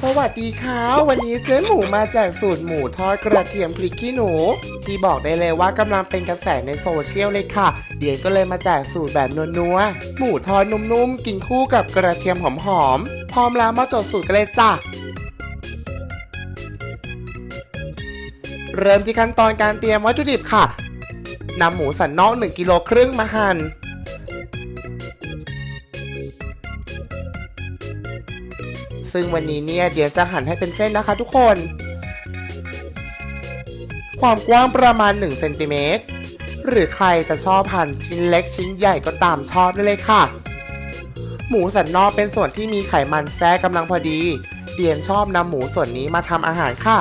สวัสดีค่ะวันนี้เจ๊หมูมาแจกสูตรหมูทอดกระเทียมพริกขี้หนู ที่บอกได้เลยว่ากำลังเป็นกระแสในโซเชียลเลยค่ะ เดี๋ยนก็เลยมาแจกสูตรแบบนัวๆหมูทอดนุ่มๆกินคู่กับกระเทียมหอมๆพร้อมแล้วมาจดสูตรกันเลยจ้ะเริ่มที่ขั้นตอนการเตรียมวัตถุดิบค่ะนำหมูสันนอก1กิโลครึ่งมาหั่น ซึ่งวันนี้เนี่ยเดี๋ยวจะหั่นให้เป็นเส้นนะคะทุกคน ความกว้างประมาณ1เซนติเมตรหรือใครจะชอบหั่นชิ้นเล็กชิ้นใหญ่ก็ตามชอบได้เลยค่ะ หมูสันนอกเป็นส่วนที่มีไขมันแทรกกำลังพอดี เดียนชอบนำหมูส่วนนี้มาทำอาหารค่ะ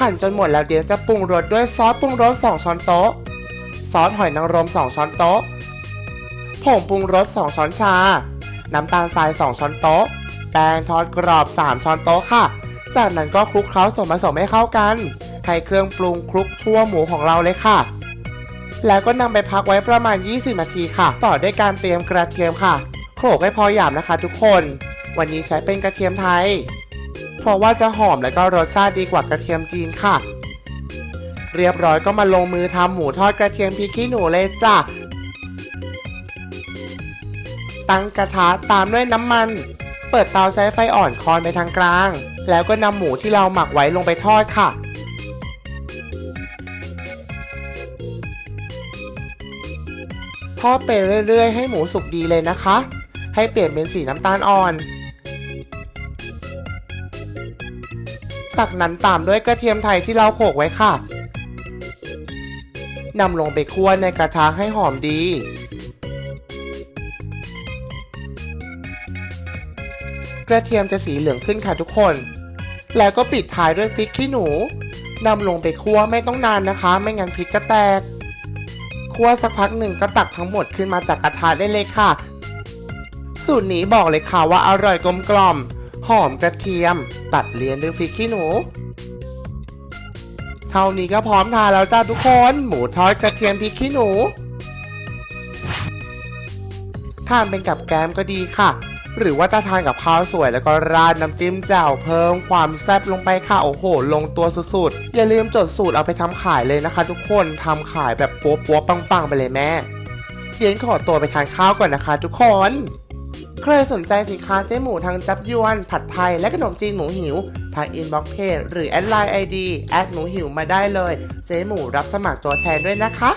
หั่นจนหมดแล้วเดียนจะปรุงรสด้วยซอสปรุงรส 2 ช้อนโต๊ะ ซอสหอยนางรม 2 ช้อนโต๊ะ ผงปรุงรส 2 ช้อนชา น้ำตาลทราย 2 ช้อนโต๊ะ แป้งทอดกรอบ 3 ช้อนโต๊ะค่ะ จากนั้นก็คลุกเคล้าส่วนผสมให้เข้ากัน ให้เครื่องปรุงคลุกทั่วหมูของเราเลยค่ะ แล้วก็นำไปพักไว้ประมาณ 20 นาทีค่ะ ต่อด้วยการเตรียมกระเทียมค่ะ โขลกให้พอหยาบนะคะทุกคน วันนี้ใช้เป็นกระเทียมไทย เพราะว่าจะหอมและก็รสชาติดีกว่ากระเทียมจีนค่ะ เรียบร้อยก็มาลงมือทำหมูทอดกระเทียมพริกขี้หนูเลยจ้ะ ตั้งกระทะตามด้วยน้ำมัน เปิดเตาใช้ไฟอ่อนคอนไปทางกลาง แล้วก็นำหมูที่เราหมักไว้ลงไปทอดค่ะ ทอดไปเรื่อยๆ ให้หมูสุกดีเลยนะคะ ให้เปลี่ยนเป็นสีน้ำตาลอ่อน จากนั้นตามด้วยกระเทียมไทยที่เราโขลกไว้ค่ะนำลงไปคั่วในกระทะให้หอมดี กระเทียมจะสีเหลืองขึ้นค่ะทุกคน แล้วก็ปิดท้ายด้วยพริกขี้หนูนำลงไปคั่วไม่ต้องนานนะคะ ไม่งั้นพริกจะแตก คั่วสักพักหนึ่งก็ตักทั้งหมดขึ้นมาจากกระทะได้เลยค่ะ สูตรนี้บอกเลยค่ะว่าอร่อยกลมกล่อม หอมกระเทียม ตัดเลียนด้วยพริกขี้หนู เท่านี้ก็พร้อมทานแล้วจ้าทุกคน หมูทอดกระเทียมพริกขี้หนูทานเป็นกับแก้มก็ดีค่ะ หรือว่าจะทานกับข้าวสวยแล้วก็ราดน้ำจิ้มแจ่วเพิ่มความแซ่บลงไปค่ะโอ้โห ลงตัวสุดๆ อย่าลืมจดสูตรเอาไปทำขายเลยนะคะ ทุกคนทำขายแบบปัวปัวปังๆ ไปเลยแม่เดี๋ยวขอตัวไปทานข้าวก่อนนะคะ ทุกคน ใครสนใจสินค้าเจ๊หมูทางจับยวน ผัดไทยและขนมจีนหมูหิว ทางอินบ็อกเพจหรือแอดไลน์ไอดีแอดหมูหิวมาได้เลย เจ๊หมูรับสมัครตัวแทนด้วยนะคะ